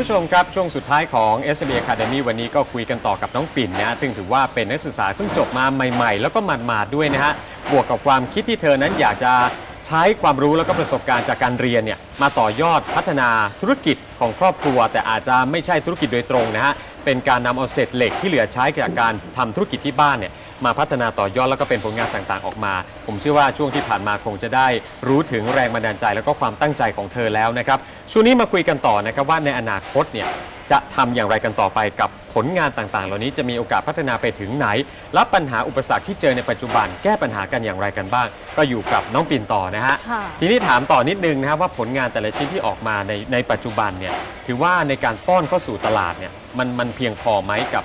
ผู้ชมครับ ช่วงสุดท้ายของ s b Academy วันนี้ก็คุยกันต่อกับน้องปิ่นนะฮะซึ่งถือว่าเป็นนักศึกษาเพิ่งจบมาใหม่ ๆ แล้วก็หมาดๆด้วยนะฮะบวกกับความคิดที่เธอนั้นอยากจะใช้ความรู้แล้วก็ประสบการณ์จากการเรียนเนี่ยมาต่อยอดพัฒนาธุรกิจของครอบครัว แต่อาจจะไม่ใช่ธุรกิจโดยตรงนะฮะ เป็นการนำเอาเศษเหล็กที่เหลือใช้จากการทำธุรกิจที่บ้านเนี่ยมาพัฒนาต่อยอดแล้วก็เป็นผลงานต่างๆออกมา ผมเชื่อว่าช่วงที่ผ่านมาคงจะได้รู้ถึงแรงบันดาลใจแล้วก็ความตั้งใจของเธอแล้วนะครับช่วงนี้มาคุยกันต่อนะครับว่าในอนาคตเนี่ยจะทำอย่างไรกันต่อไปกับผลงานต่างๆ เหล่านี้จะมีโอกาสพัฒนาไปถึงไหนรับปัญหาอุปสรรคที่เจอในปัจจุบัน แก้ปัญหากันอย่างไรกันบ้าง ก็อยู่กับน้องปิ่นต่อนะฮะค่ะทีนี้ถามต่อนิดนึงนะครับว่าผลงานแต่ละชิ้นที่ออกมาในในปัจจุบันเนี่ยถือว่าในการป้อนเข้าสู่ตลาดเนี่ย มันมันเพียงพอไหมกับ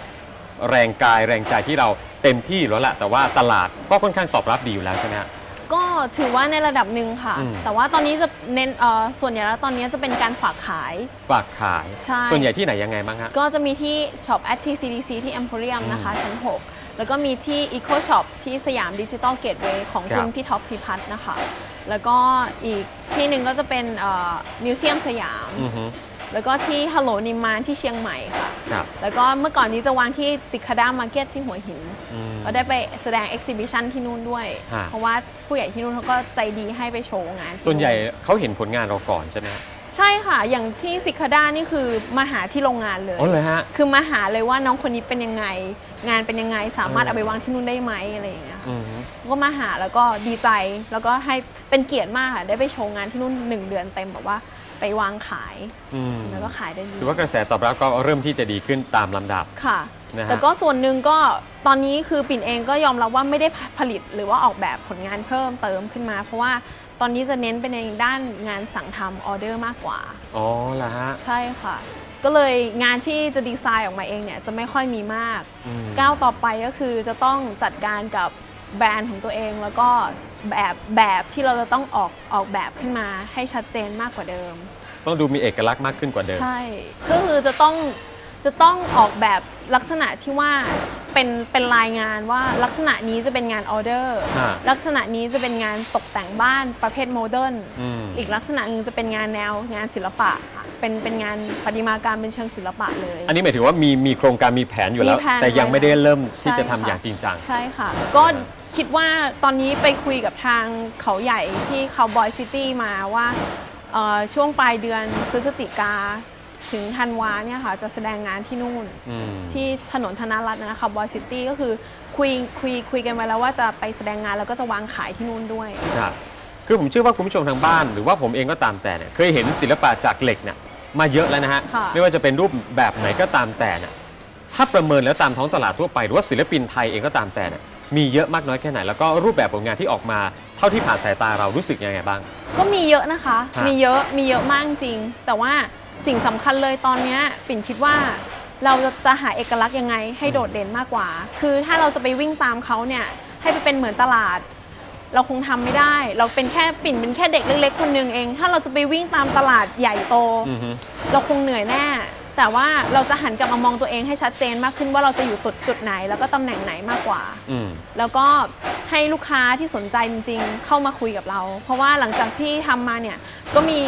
แรงกายแรงใจที่เราเต็มที่แล้วแหละแต่ว่าตลาดก็ค่อนข้างตอบรับดีอยู่แล้วใช่ไหมฮะ ก็ถือว่าในระดับหนึ่งค่ะ อืม แต่ว่าตอนนี้จะเน้นเอ่อส่วนใหญ่แล้วตอนนี้จะเป็นการฝากขาย ฝากขายใช่ ส่วนใหญ่ที่ไหนยังไงบ้างฮะ ก็จะมีที่ช็อป at TCDC ที่ Emporium นะคะ ชั้น 6 แล้วก็มีที่ Eco Shop ที่สยามดิจิตอลเกตเวย์ของครัคุบณพี่ท็อปพิพัฒน์นะคะ แล้วก็อีกที่หนึ่งก็จะเป็นมิวเซียมสยาม อือฮึ แล้วก็ที่ฮัลโหลนิมมานที่เชียงใหม่ค่ะ ครับ แล้วก็เมื่อก่อนนี้จะวางที่ซิคาด้ามาร์เก็ตที่หัวหิน อืม ก็ได้ไปแสดงเอ็กซิบิชันที่นู่นด้วย ฮะ เพราะว่าผู้ใหญ่ที่นู่นเขาก็ใจดีให้ไปโชว์งานที่ส่วนใหญ่เขาเห็นผลงานเราก่อนใช่ไหมฮะใช่ค่ะ อย่างที่ซิคาด้านี่คือมาหาที่โรงงานเลย อ๋อเลยฮะ คือมาหาเลยว่าน้องคนนี้เป็นยังไง งานเป็นยังไงสามารถเออเอาไปวางที่นู่นได้ไหมอะไรอย่างเงี้ยอืมก็มาหาแล้วก็ดีใจแล้วก็ให้เป็นเกียรติมากค่ะได้ไปโชว์งานที่นู่นหนึ่งเดือนเต็มแบบว่า ไปวางขาย อืมแล้วก็ขายได้ดีถือว่ากระแสตอบรับก็เริ่มที่จะดีขึ้นตามลำดับ ค่ะ นะฮะ แต่ก็ส่วนหนึ่งก็ตอนนี้คือปิ่นเองก็ยอมรับว่าไม่ได้ผลิตหรือว่าออกแบบผลงานเพิ่มเติมขึ้นมา เพราะว่าตอนนี้จะเน้นไปในด้านงานสั่งทำออเดอร์มากกว่า อ๋อละฮะ ใช่ค่ะ ก็เลยงานที่จะดีไซน์ออกมาเองเนี่ยจะไม่ค่อยมีมาก อืม ก้าวต่อไปก็คือจะต้องจัดการกับแบรนด์ของตัวเองแล้วก็ แบบแบบที่เราจะต้องออกออกแบบขึ้นมาให้ชัดเจนมากกว่าเดิม ต้องดูมีเอกลักษณ์มากขึ้นกว่าเดิม ใช่ ก็คือจะต้อง จะต้องออกแบบลักษณะที่ว่าเป็นเป็นรายงานว่าลักษณะนี้จะเป็นงานออเดอร์ฮะลักษณะนี้จะเป็นงานตกแต่งบ้านประเภทโมเดิร์นอืม อีกลักษณะหนึ่งจะเป็นงานแนวงานศิลปะค่ะเป็นเป็นงานประติมากรรมเป็นเชิงศิลปะเลย อันนี้หมายถึงว่ามีมีโครงการมีแผนอยู่แล้ว มีแผนแต่ยังไม่ได้เริ่มที่ใช่จะทำค่ะ อย่างจริงจัง ใช่ค่ะ ก็คิดว่าตอนนี้ไปคุยกับทางเขาใหญ่ที่คาวบอยซิตี้มาว่าเอ่อช่วงปลายเดือนพฤศจิกา ถึงธันวาเนี่ยค่ะจะแสดงงานที่นู่น อืม ที่ถนนธนรัตน์นะคะคาวบอยซิตี้ก็คือคุยคุยคุยกันไว้แล้วว่าจะไปแสดงงานแล้วก็จะวางขายที่นู่นด้วย ครับคือผมเชื่อว่าคุณผู้ชมทางบ้านหรือว่าผมเองก็ตามแต่เนี่ยเคยเห็นศิลปะจากเหล็กเนี่ยมาเยอะแล้วนะฮะค่ะ ไม่ว่าจะเป็นรูปแบบไหนก็ตามแต่เนี่ยถ้าประเมินแล้วตามท้องตลาดทั่วไปหรือว่าศิลปินไทยเองก็ตามแต่เนี่ยมีเยอะมากน้อยแค่ไหน แล้วก็รูปแบบผลงานที่ออกมาเท่าที่ผ่านสายตาเรารู้สึกยังไงบ้าง ก็มีเยอะนะคะ ฮะมีเยอะ มีเยอะมากจริง แต่ว่า สิ่งสำคัญเลยตอนเนี้ยปิ่นคิดว่าเราจะจะหาเอกลักษณ์ยังไงให้โดดเด่นมากกว่า คือถ้าเราจะไปวิ่งตามเขาเนี่ยให้ไปเป็นเหมือนตลาด เราคงทำไม่ได้ เราเป็นแค่ปิ่นเป็นแค่เด็กเล็กๆคนหนึ่งเอง ถ้าเราจะไปวิ่งตามตลาดใหญ่โตอือฮึเราคงเหนื่อยแน่ แต่ว่าเราจะหันกลับมามองตัวเองให้ชัดเจนมากขึ้นว่าเราจะอยู่จุดจุดไหน แล้วก็ตำแหน่งไหนมากกว่าอืมแล้วก็ให้ลูกค้าที่สนใจจริง ๆ เข้ามาคุยกับเรา เพราะว่าหลังจากที่ทำมาเนี่ยก็มี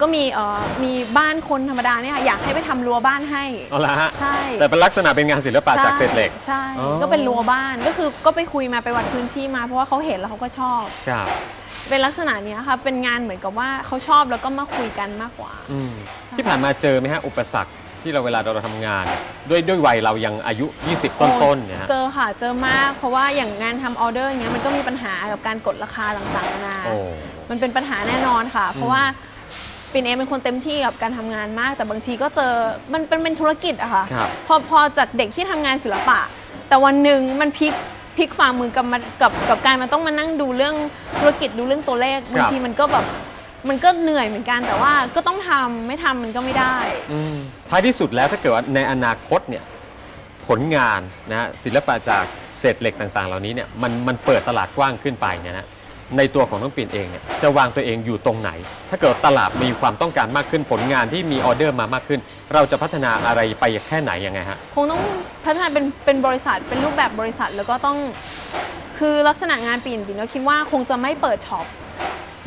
ก็มีเอ่อมีบ้านคนธรรมดาเนี่ยค่ะอยากให้ไปทำรั้วบ้านให้ เอาละฮะใช่ แต่เป็นลักษณะเป็นงานศิลปะจากเศษเหล็ก ใช่อ๋อ ก็เป็นรั้วบ้านก็คือก็ไปคุยมาไปวัดพื้นที่มาเพราะว่าเขาเห็นแล้วเขาก็ชอบ ครับเป็นลักษณะเนี้ยค่ะเป็นงานเหมือนกับว่าเขาชอบแล้วก็มาคุยกันมากกว่า อืมที่ผ่านมาเจอไหมฮะอุปสรรคที่เราเวลาเราทำงานเนี่ยด้วยด้วยวัยเรายังอายุ 20 ต้นๆเนี่ยฮะ เจอค่ะ เจอมาก เพราะว่าอย่างงานทำออเดอร์อย่างเงี้ยมันก็มีปัญหากับการกดราคาต่างๆนานาโอ้มันเป็นปัญหาแน่นอนค่ะ เพราะว่า ปินเองเป็นคนเต็มที่กับการทำงานมาก แต่บางทีก็เจอมันเป็นเป็นธุรกิจอะค่ะครับพอพอจากเด็กที่ทำงานศิลปะ แต่วันหนึ่งมันพลิกพลิกฝ่ามือกับมากับกับการมันต้องมานั่งดูเรื่องธุรกิจดูเรื่องตัวเลขบางทีมันก็แบบมันก็เหนื่อยเหมือนกัน แต่ว่าก็ต้องทำไม่ทำมันก็ไม่ได้ อืมท้ายที่สุดแล้วถ้าเกิดว่าในอนาคตเนี่ยผลงานนะฮะศิลปะจากเศษเหล็กต่างๆ เหล่านี้เนี่ยมันมันเปิดตลาดกว้างขึ้นไปเนี่ยนะ ในตัวของน้องปิ่นเองเนี่ยจะวางตัวเองอยู่ตรงไหน ถ้าเกิดตลาดมีความต้องการมากขึ้นผลงานที่มีออเดอร์มามากขึ้น เราจะพัฒนาอะไรไปแค่ไหนยังไงฮะคงต้องพัฒนาเป็นเป็นบริษัทเป็นรูปแบบบริษัทแล้วก็ต้อง คือลักษณะงานปีนปีนก็คิดว่าคงจะไม่เปิดช็อป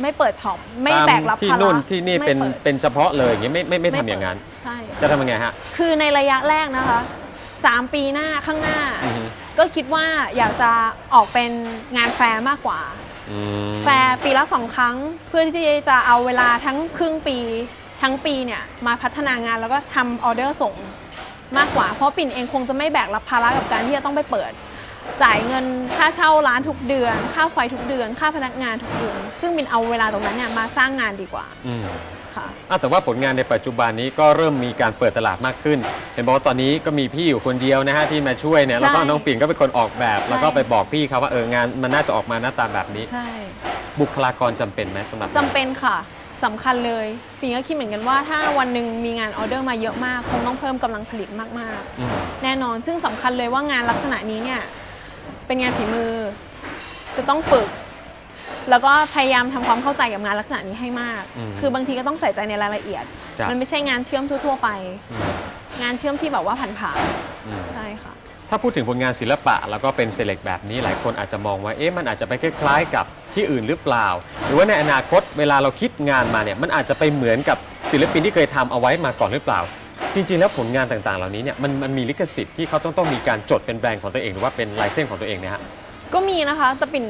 ไม่เปิดช็อปไม่ตามแบกรับที่ภาระนู่นที่นี่เป็นไม่ปิดเป็นเฉพาะเลยอย่างเงี้ยไม่ไม่ไม่ไม่ทำอย่างนั้นเปิดใช่ จะทำยังไงฮะ คือในระยะแรกนะคะ 3 ปีหน้าข้างหน้า อือฮึ ก็คิดว่าอยากจะออกเป็นงานแฟร์มากกว่าอืม แฟร์ปีละสองครั้ง เพื่อที่จะเอาเวลาทั้งครึ่งปี ทั้งปีเนี่ยมาพัฒนางานแล้วก็ทำออเดอร์ส่งมากกว่า เพราะปิ่นเองคงจะไม่แบกรับภาระกับการที่จะต้องไปเปิด จ่ายเงินค่าเช่าร้านทุกเดือน ค่าไฟทุกเดือน ค่าพนักงานทุกเดือนซึ่งปิ่นเอาเวลาตรงนั้นเนี่ยมาสร้างงานดีกว่าอืม ค่ะอะแต่ว่าผลงานในปัจจุบันนี้ก็เริ่มมีการเปิดตลาดมากขึ้น เห็นบอกว่าตอนนี้ก็มีพี่อยู่คนเดียวนะฮะที่มาช่วยเนี่ยใช่แล้วก็น้องปิ่นก็เป็นคนออกแบบใช่แล้วก็ไปบอกพี่เขาว่าเอองานมันน่าจะออกมาหน้าตาแบบนี้ ใช่บุคลากรจำเป็นไหมสำหรับจำเป็นค่ะสำคัญเลยปิ่นก็คิดเหมือนกันว่าถ้าวันหนึ่งมีงานออเดอร์มาเยอะมาก คงต้องเพิ่มกำลังผลิตมากๆ อืม แน่นอนซึ่งสำคัญเลยว่างานลักษณะนี้เนี่ยเป็นงานฝีมือ จะต้องฝึก แล้วก็พยายามทำความเข้าใจกับงานลักษณะนี้ให้มากอืมคือบางทีก็ต้องใส่ใจในรายละเอียดครับมันไม่ใช่งานเชื่อมทั่ว ๆ ไปอืมงานเชื่อมที่แบบว่าผ่านอืมๆใช่ค่ะ ถ้าพูดถึงผลงานศิลปะแล้วก็เป็นเซเลกแบบนี้หลายคนอาจจะมองว่าเอ๊ะมันอาจจะไปคล้ายๆกับที่อื่นหรือเปล่า หรือว่าในอนาคตเวลาเราคิดงานมาเนี่ยมันอาจจะไปเหมือนกับศิลปินที่เคยทำเอาไว้มาก่อนหรือเปล่า จริง ๆ แล้วผลงานต่างๆ เหล่านี้เนี่ยมันมันมีลิขสิทธิ์ที่เขาต้องต้องมีการจดเป็นแบรนด์ของตัวเองหรือว่าเป็นลายเส้นของตัวเองเนะฮะก็มีนะคะแต่ปิ่น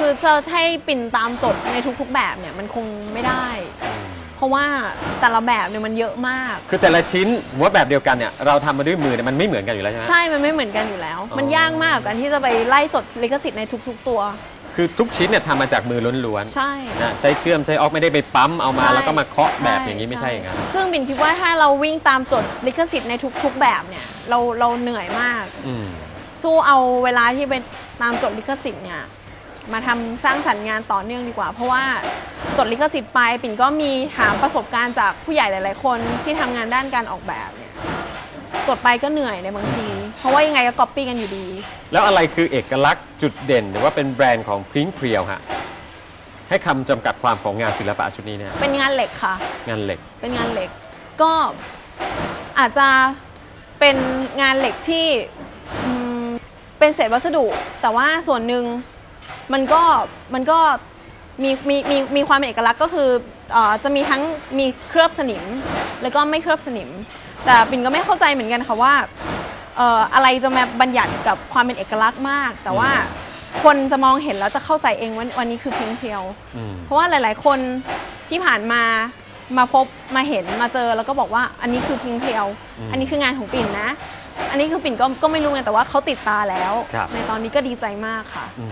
คือจะให้ปิ่นตามจดในทุกๆแบบเนี่ยมันคงไม่ได้ เพราะว่าแต่ละแบบเนี่ยมันเยอะมาก คือแต่ละชิ้นหัวแบบเดียวกันเนี่ยเราทำมาด้วยมือเนี่ยมันไม่เหมือนกันอยู่แล้วใช่ไหม ใช่ มันไม่เหมือนกันอยู่แล้วอ๋อมันยากมากกับการที่จะไปไล่จดลิขสิทธิ์ในทุก ๆ ตัว คือทุกชิ้นเนี่ยทำมาจากมือล้วนใช่ๆนะใช้เชื่อมใช้ออกไม่ได้ไปปั๊มเอามา ใช่แล้วก็มาเคาะแบบอย่างนี้ไม่ใช่อย่างนั้น ซึ่งบินคิดว่าถ้าเราวิ่งตามจดลิขสิทธิ์ในทุก ๆ แบบเนี่ยเราเราเหนื่อยมาก อืม สู้เอาเวลาที่ไปตามจดลิขสิทธิ์เนี่ย มาทำสร้างสรรค์งานต่อเนื่องดีกว่า เพราะว่าจดลิขสิทธิ์ไปปิ่นก็มีถามประสบการณ์จากผู้ใหญ่หลาย ๆ คนที่ทำงานด้านการออกแบบเนี่ยจดไปก็เหนื่อยในบางที เพราะว่ายังไงก็ก๊อปปี้กันอยู่ดี แล้วอะไรคือเอกลักษณ์จุดเด่น หรือว่าเป็นแบรนด์ของพริ้งเพรียวฮะให้คำจำกัดความของงานศิลปะชุดนี้เนี่ยเป็นงานเหล็กค่ะ งานเหล็ก เป็นงานเหล็กก็อาจจะเป็นงานเหล็กที่อืมเป็นเศษวัสดุ แต่ว่าส่วนหนึ่ง มันก็มันก็มีมีมีมีความเป็นเอกลักษณ์ก็คือเออจะมีทั้งมีเคลือบสนิม แล้วก็ไม่เคลือบสนิม แต่ปิ่นก็ไม่เข้าใจเหมือนกันค่ะว่าเอ่ออะไรจะมาบัญญัติกับความเป็นเอกลักษณ์มาก แต่ว่าคนจะมองเห็นแล้วจะเข้าใจเองว่าวันนี้คือเพียงเพียว อืม เพราะว่าหลาย ๆ คนที่ผ่านมามาพบมาเห็นมาเจอแล้วก็บอกว่าอันนี้คือพิงเพลอืมอันนี้คืองานของปิ่นนะ อันนี้คือปิ่นก็ก็ไม่รู้ไงแต่ว่าเขาติดตาแล้ว ครับ ในตอนนี้ก็ดีใจมากค่ะ อืม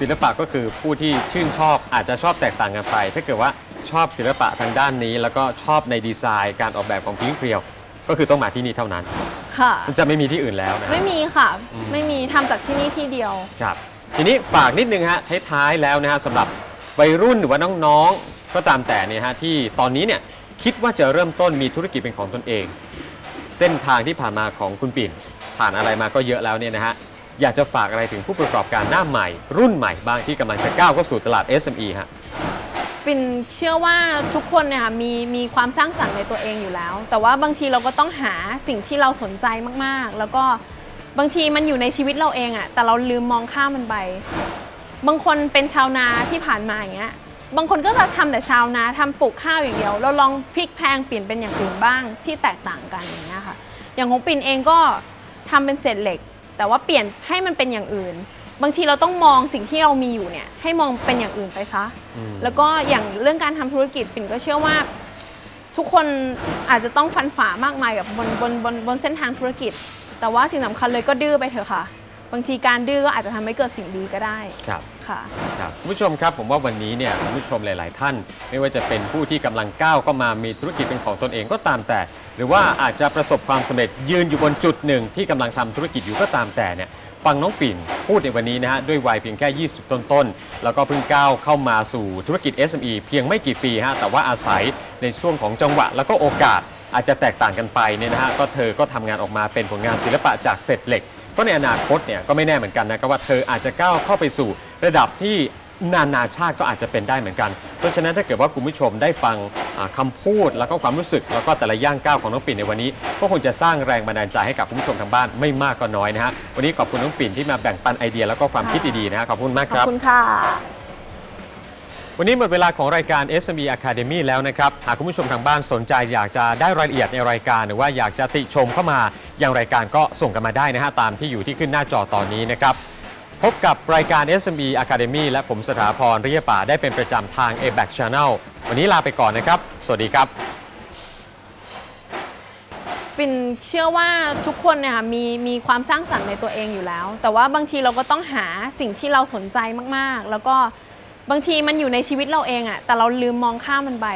ศิลปะก็คือผู้ที่ชื่นชอบอาจจะชอบแตกต่างกันไป ถ้าเกิดว่าชอบศิลปะทางด้านนี้ แล้วก็ชอบในดีไซน์การออกแบบของพิงเพรียว ก็คือต้องมาที่นี่เท่านั้น ค่ะมันจะไม่มีที่อื่นแล้วนะไม่มีค่ะ อืม ไม่มีทำจากที่นี่ที่เดียว ครับทีนี้ฝากนิดนึงฮะท้ายๆแล้วนะฮะสำหรับวัยรุ่นหรือว่าน้องๆ ก็ตามแต่เนี่ยฮะที่ตอนนี้เนี่ยคิดว่าจะเริ่มต้นมีธุรกิจเป็นของตนเอง เส้นทางที่ผ่านมาของคุณปิ่น ผ่านอะไรมาก็เยอะแล้วเนี่ยนะฮะ อยากจะฝากอะไรถึงผู้ประกอบการหน้าใหม่ รุ่นใหม่บ้างที่กำลังจะก้าวเข้าสู่ตลาด SME ฮะปินเชื่อว่าทุกคนเนี่ยค่ะมีมีความสร้างสรรค์ในตัวเองอยู่แล้ว แต่ว่าบางทีเราก็ต้องหาสิ่งที่เราสนใจมากๆ แล้วก็บางทีมันอยู่ในชีวิตเราเองอะแต่เราลืมมองข้ามมันไป บางคนเป็นชาวนาที่ผ่านมาอย่างเงี้ยบางคนก็จะทำแต่ชาวนาทำปลูกข้าวอย่างเดียว เราลองพลิกแพลงเปลี่ยนเป็นอย่างอื่นบ้างที่แตกต่างกันอย่างเงี้ยค่ะ อย่างของปินเองก็ทำเป็นเศษเหล็ก แต่ว่าเปลี่ยนให้มันเป็นอย่างอื่น บางทีเราต้องมองสิ่งที่เรามีอยู่เนี่ยให้มองเป็นอย่างอื่นไปซะอืมแล้วก็อย่างเรื่องการทำธุรกิจปิ่นก็เชื่อว่า ทุกคนอาจจะต้องฟันฝ่ามากมายกับบนบนบนบนเส้นทางธุรกิจ แต่ว่าสิ่งสำคัญเลยก็ดื้อไปเถอะค่ะ บางทีการดื้อก็อาจจะทำให้เกิดสิ่งดีก็ได้ครับ ค่ะ ครับคุณผู้ชมครับผมว่าวันนี้เนี่ยคุณผู้ชมหลาย ๆ ท่าน ไม่ว่าจะเป็นผู้ที่กำลังก้าวเข้ามามีธุรกิจเป็นของตนเองก็ตามแต่ หรือว่าอาจจะประสบความสำเร็จยืนอยู่บนจุดหนึ่งที่กำลังทำธุรกิจอยู่ก็ตามแต่เนี่ยฟังน้องปิ่นพูดในวันนี้นะฮะด้วยวัยเพียงแค่ 20 ต้น ๆ แล้วก็เพิ่งก้าวเข้ามาสู่ธุรกิจ SME เพียงไม่กี่ปีฮะแต่ว่าอาศัยในช่วงของจังหวะแล้วก็โอกาส อาจจะแตกต่างกันไปเนี่ยนะฮะก็เธอก็ทำงานออกมาเป็นผลงานศิลปะจากเศษเหล็ก็ในอนาคตเนี่ยก็ไม่แน่เหมือนกันนะก็ว่าเธออาจจะก้าวเข้าไปสู่ระดับที่นานาชาติก็อาจจะเป็นได้เหมือนกัน เพราะฉะนั้นถ้าเกิดว่าคุณผู้ชมได้ฟังคำคำพูดแล้วก็ความรู้สึก แล้วก็แต่ละย่างก้าวของน้องปิ่นในวันนี้ ก็คงจะสร้างแรงบันดาลใจให้กับคุณผู้ชมทางบ้านไม่มากก็น้อยนะฮะวันนี้ขอบคุณน้องปิ่นที่มาแบ่งปันไอเดียแล้วก็ความคิดดีๆนะฮะขอบคุณมากครับขอบคุณค่ะ วันนี้หมดเวลาของรายการ SME Academy แล้วนะครับ หากคุณผู้ชมทางบ้านสนใจอยากจะได้รายละเอียดในรายการ หรือว่าอยากจะติชมเข้ามายังรายการก็ส่งกันมาได้นะฮะตามที่อยู่ที่ขึ้นหน้าจอตอนนี้นะครับ พบกับรายการ SME Academy และผมสถาพรเรียป่าได้เป็นประจำทาง a b a c Channel วันนี้ลาไปก่อนนะครับ สวัสดีครับ ปินเชื่อว่าทุกคนเนี่ยค่ะมีมีความสร้างสรรค์ในตัวเองอยู่แล้ว แต่ว่าบางทีเราก็ต้องหาสิ่งที่เราสนใจมากๆ แล้วก็ บางทีมันอยู่ในชีวิตเราเองอะแต่เราลืมมองข้ามมันไป